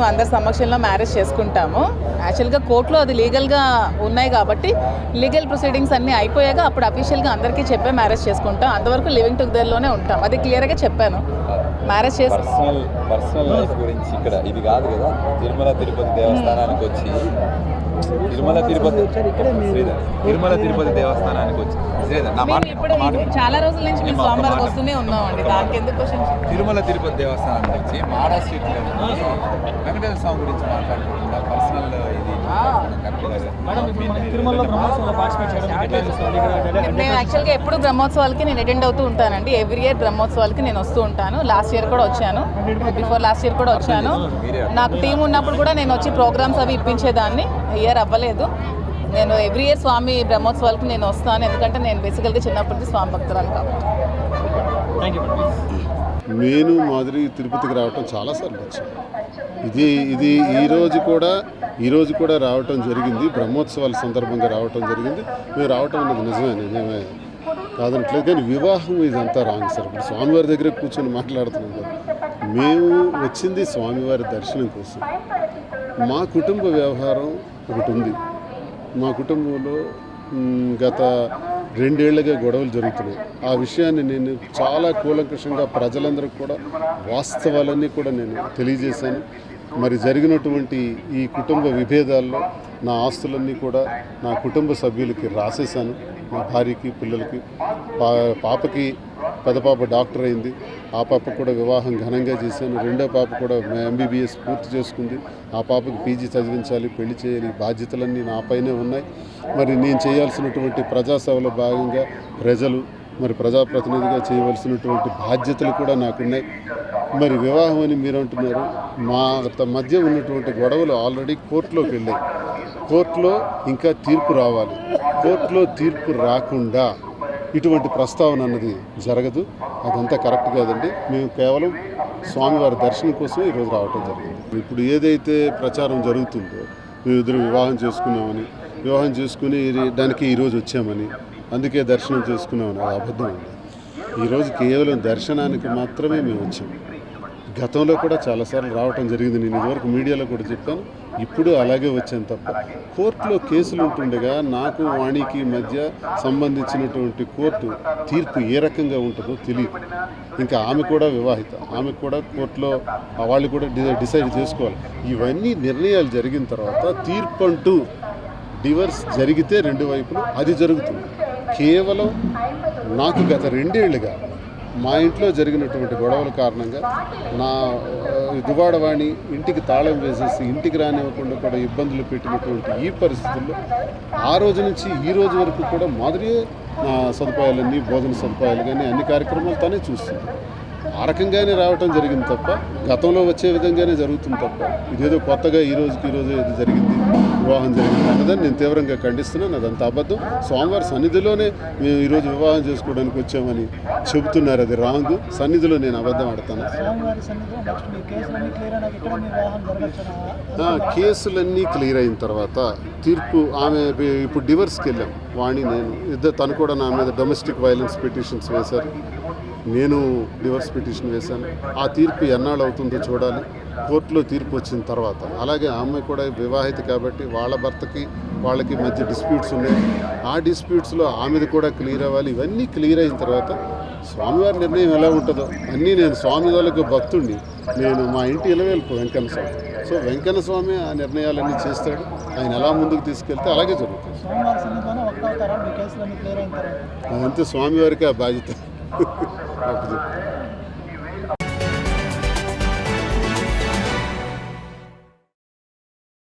మేము అందరి సమక్షంలో మ్యారేజ్ చేసుకుంటాము. యాక్చువల్గా కోర్టులో అది లీగల్గా ఉన్నాయి కాబట్టి లీగల్ ప్రొసీడింగ్స్ అన్నీ అయిపోయాక అప్పుడు అఫీషియల్గా అందరికీ చెప్పే మ్యారేజ్ చేసుకుంటాం. అంతవరకు లివింగ్ టుగెదర్లోనే ఉంటాం. అది క్లియర్గా చెప్పాను. మ్యారేజ్ చేసి పర్సనల్ పర్సనల్ లైఫ్ గురించి ఇక్కడ ఇది కాదు కదా తిరుమల తిరుపతి దేవస్థానానికి వచ్చి తిరుమల తిరుపతి తిరుమల తిరుపతి దేవస్థానానికి వచ్చి. చాలా రోజుల నుంచి మేము స్వామివారికి వస్తూనే ఉన్నామండి. దానికి ఎందుకు క్వశ్చన్ తిరుమల తిరుపతి దేవస్థానానికి వచ్చి స్ట్రీట్లో వెంకటేశ్వర స్వామి గురించి మాట్లాడుకుంటున్నా పర్సనల్ నేను యాక్చువల్గా ఎప్పుడు బ్రహ్మోత్సవాలకి నేను అటెండ్ అవుతూ ఉంటానండి. ఎవ్రీ ఇయర్ బ్రహ్మోత్సవాలకి నేను వస్తూ ఉంటాను. లాస్ట్ ఇయర్ కూడా వచ్చాను. బిఫోర్ లాస్ట్ ఇయర్ కూడా వచ్చాను. నాకు టీం ఉన్నప్పుడు కూడా నేను వచ్చి ప్రోగ్రామ్స్ అవి ఇప్పించేదాన్ని. ఇయర్ అవ్వలేదు. నేను ఎవ్రీ ఇయర్ స్వామి బ్రహ్మోత్సవాలకి నేను వస్తాను. ఎందుకంటే నేను బేసికల్గా చిన్నప్పటి నుంచి స్వామి భక్తురాలు కాబట్టి. నేను మాదిరి తిరుపతికి రావటం చాలాసార్లు వచ్చాను ఇది ఇది ఈరోజు కూడా ఈరోజు కూడా రావటం జరిగింది. బ్రహ్మోత్సవాల సందర్భంగా రావటం జరిగింది. మేము రావటం అనేది నిజమే నిజమే కాదనట్లేదు. కానీ వివాహం ఇదంతా రాంగ్ సార్. ఇప్పుడు స్వామివారి దగ్గర కూర్చొని మాట్లాడుతున్నాం కదా. మేము వచ్చింది స్వామివారి దర్శనం కోసం. మా కుటుంబ వ్యవహారం ఒకటి ఉంది. మా కుటుంబంలో గత రెండేళ్ళుగా గొడవలు జరుగుతున్నాయి. ఆ విషయాన్ని నేను చాలా కూలంకషంగా ప్రజలందరికీ కూడా వాస్తవాలన్నీ కూడా నేను తెలియజేశాను. మరి జరిగినటువంటి ఈ కుటుంబ విభేదాల్లో నా ఆస్తులన్నీ కూడా నా కుటుంబ సభ్యులకి రాసేశాను. మా భార్యకి పిల్లలకి పా పాపకి పెద్ద పాప డాక్టర్ అయింది. ఆ పాప కూడా వివాహం ఘనంగా చేశాను. రెండో పాప కూడా ఎంబీబీఎస్ పూర్తి చేసుకుంది. ఆ పాపకి పీజీ చదివించాలి పెళ్ళి చేయాలి బాధ్యతలన్నీ నా నాపైనే ఉన్నాయి. మరి నేను చేయాల్సినటువంటి ప్రజాసేవలో భాగంగా ప్రజలు మరి ప్రజాప్రతినిధిగా చేయవలసినటువంటి బాధ్యతలు కూడా నాకున్నాయి. మరి వివాహం అని మీరు అంటున్నారు మా మధ్య ఉన్నటువంటి గొడవలు ఆల్రెడీ కోర్టులోకి వెళ్ళాయి. కోర్టులో ఇంకా తీర్పు రావాలి. కోర్టులో తీర్పు రాకుండా ఇటువంటి ప్రస్తావన అన్నది జరగదు. అదంతా కరెక్ట్ కాదండి. మేము కేవలం స్వామివారి దర్శనం కోసం ఈరోజు రావటం జరిగింది. ఇప్పుడు ఏదైతే ప్రచారం జరుగుతుందో మేము ఇద్దరు వివాహం చేసుకున్నామని వివాహం చేసుకుని దానికి ఈరోజు వచ్చామని అందుకే దర్శనం చేసుకున్నామని అది అబద్ధం అండి. ఈరోజు కేవలం దర్శనానికి మాత్రమే మేము వచ్చాము గతంలో కూడా చాలాసార్లు రావటం జరిగింది. నేను ఇదివరకు మీడియాలో కూడా చెప్పాను. ఇప్పుడు అలాగే వచ్చాను తప్ప. కోర్టులో కేసులు ఉంటుండగా నాకు వాణికి మధ్య సంబంధించినటువంటి కోర్టు తీర్పు ఏ రకంగా ఉంటుందో తెలియదు. ఇంకా ఆమె కూడా వివాహిత. ఆమె కూడా కోర్టులో వాళ్ళు కూడా డిసైడ్ డిసైడ్ చేసుకోవాలి. ఇవన్నీ నిర్ణయాలు జరిగిన తర్వాత తీర్పు అంటూ డివర్స్ జరిగితే రెండు వైపులు అది జరుగుతుంది. కేవలం నాకు గత రెండేళ్ళుగా మా ఇంట్లో జరిగినటువంటి గొడవల కారణంగా నా దువాడవాణి ఇంటికి తాళం వేసేసి ఇంటికి రానివ్వకుండా కూడా ఇబ్బందులు పెట్టినటువంటి ఈ పరిస్థితుల్లో ఆ రోజు నుంచి ఈ రోజు వరకు కూడా మాదిరి నా సదుపాయాలన్నీ భోజన సదుపాయాలు కానీ అన్ని కార్యక్రమాలు తనే చూస్తుంది. ఆ రకంగానే రావటం జరిగింది తప్ప గతంలో వచ్చే విధంగానే జరుగుతుంది తప్ప ఇదేదో కొత్తగా ఈ రోజుకి ఈ రోజు ఏదో జరిగింది వివాహం జరిగింది అన్నదని నేను తీవ్రంగా ఖండిస్తున్నాను. అదంతా అబద్ధం. స్వామివారి సన్నిధిలోనే మేము ఈరోజు వివాహం చేసుకోవడానికి వచ్చామని చెబుతున్నారు అది రాంగ్. సన్నిధిలో నేను అబద్ధం ఆడతాను. కేసులన్నీ క్లియర్ అయిన తర్వాత తీర్పు ఆమె ఇప్పుడు డివర్స్కి వెళ్ళాం. వాణి నేను ఇద్దరు తను కూడా నా మీద డొమెస్టిక్ వైలెన్స్ పిటిషన్స్ వేశారు. నేను డివర్స్ పిటిషన్ వేశాను. ఆ తీర్పు ఎన్నాళ్ళు అవుతుందో చూడాలి. కోర్టులో తీర్పు వచ్చిన తర్వాత. అలాగే ఆ అమ్మాయి కూడా వివాహిత కాబట్టి వాళ్ళ భర్తకి వాళ్ళకి మధ్య డిస్ప్యూట్స్ ఉన్నాయి. ఆ డిస్ప్యూట్స్లో ఆమెది కూడా క్లియర్ అవ్వాలి. ఇవన్నీ క్లియర్ అయిన తర్వాత స్వామివారి నిర్ణయం ఎలా ఉంటుందో అన్నీ నేను స్వామి వాళ్ళకి భక్తుడిని నేను మా ఇంటి ఇలవేల్పు వెంకన్న స్వామి సో వెంకన్న స్వామి ఆ నిర్ణయాలన్నీ చేస్తాడు. ఆయన ఎలా ముందుకు తీసుకెళ్తే అలాగే జరుగుతుంది. అదంతే స్వామివారికి ఆ బాధ్యత. Não, não, não.